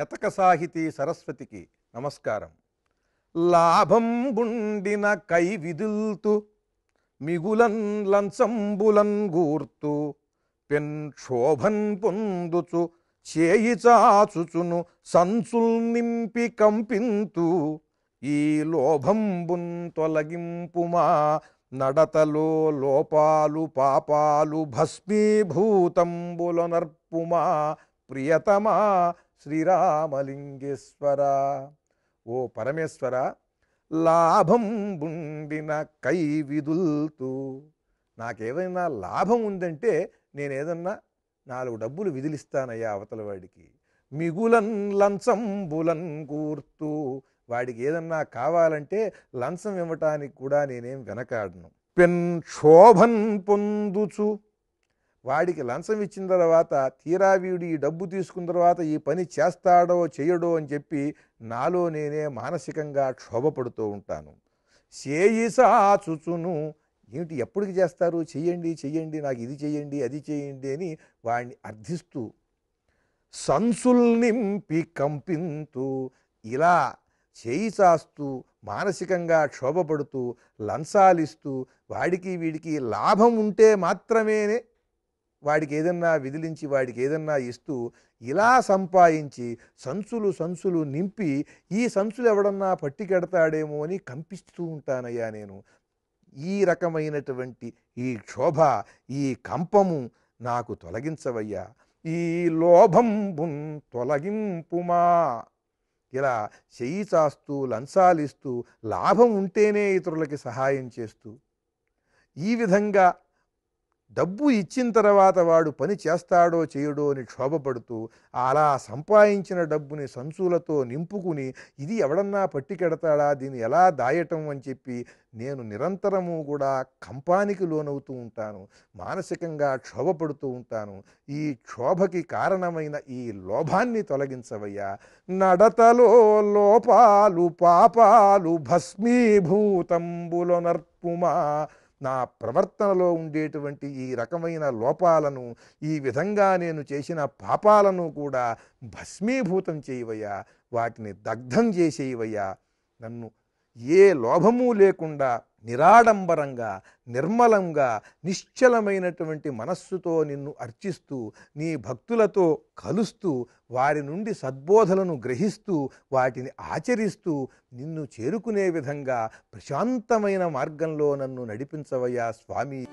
శతక సాహితీ సరస్వతికి నమస్కారం. లాభం బుండిన కై విదుల్తు మిగులన్ లంచంబులన్ గూర్తు పెన్ శోభన్ పొందుచు చేయి చాచుచును సంచుల్ నింపి కంపింతు ఈ లోభంబున్ తొలగింపుమా నడతలో లోపాలు పాపాలు భస్మీభూతంబులనర్పుమా ప్రియతమా శ్రీరామలింగేశ్వర. ఓ పరమేశ్వర లాభం ఉండిన కై విదుల్తూ. నాకేమైనా లాభం ఉందంటే నేనేదన్నా నాలుగు డబ్బులు విదిలిస్తానయ్యా అవతల వాడికి. మిగులన్ లంచంబులన్ కూర్తూ వాడికి ఏదన్నా కావాలంటే లంచం ఇవ్వటానికి కూడా నేనేం వెనకాడను. పెన్ శోభన్ పొందుచు వాడికి లంచం ఇచ్చిన తర్వాత తీరా వీడు ఈ డబ్బు తీసుకున్న తర్వాత ఈ పని చేస్తాడో చేయడో అని చెప్పి నాలో నేనే మానసికంగా క్షోభపడుతూ ఉంటాను. చేయిసాచుచును ఏమిటి ఎప్పటికి చేస్తారు? చెయ్యండి చెయ్యండి నాకు ఇది చెయ్యండి అది చెయ్యండి అని వాడిని అర్థిస్తూ సంసుల్ నింపి కంపింతూ ఇలా చేయి చాస్తూ మానసికంగా క్షోభపడుతూ లంచాలిస్తూ వాడికి వీడికి లాభం ఉంటే మాత్రమేనే వాడికి ఏదన్నా విదిలించి వాడికి ఏదన్నా ఇస్తూ ఇలా సంపాదించి సంచులు సంచులు నింపి ఈ సంచులు ఎవడన్నా పట్టికెడతాడేమో అని కంపిస్తూ ఉంటానయ్యా నేను. ఈ రకమైనటువంటి ఈ క్షోభ ఈ కంపము నాకు తొలగించవయ్యా. ఈ లోభంబున్ తొలగింపుమా. ఇలా చెయ్యి చాస్తూ లంచాలిస్తూ లాభం ఉంటేనే ఇతరులకి సహాయం చేస్తూ ఈ విధంగా డబ్బు ఇచ్చిన తర్వాత వాడు పని చేస్తాడో చేయడో అని క్షోభపడుతూ అలా సంపాదించిన డబ్బుని సంచులతో నింపుకుని ఇది ఎవడన్నా పట్టికెడతాడా దీన్ని ఎలా దాయటం? అని చెప్పి నేను నిరంతరము కూడా కంపానికి లోనవుతూ ఉంటాను. మానసికంగా క్షోభపడుతూ ఉంటాను. ఈ క్షోభకి కారణమైన ఈ లోభాన్ని తొలగించవయ్యా. నడతలో లోపాలు పాపాలు భస్మీభూతంబులో నర్పుమా నా ప్రవర్తనలో ఉండేటువంటి ఈ రకమైన లోపాలను ఈ విధంగా నేను చేసిన పాపాలను కూడా భస్మీభూతం చేయవయ్యా. వాటిని దగ్ధం చేసేయవయ్యా. నన్ను ఏ లోభము లేకుండా నిరాడంబరంగా నిర్మలంగా నిశ్చలమైనటువంటి మనస్సుతో నిన్ను అర్చిస్తూ నీ భక్తులతో కలుస్తూ వారి నుండి సద్బోధలను గ్రహిస్తూ వాటిని ఆచరిస్తూ నిన్ను చేరుకునే విధంగా ప్రశాంతమైన మార్గంలో నన్ను నడిపించవయ్యా స్వామి.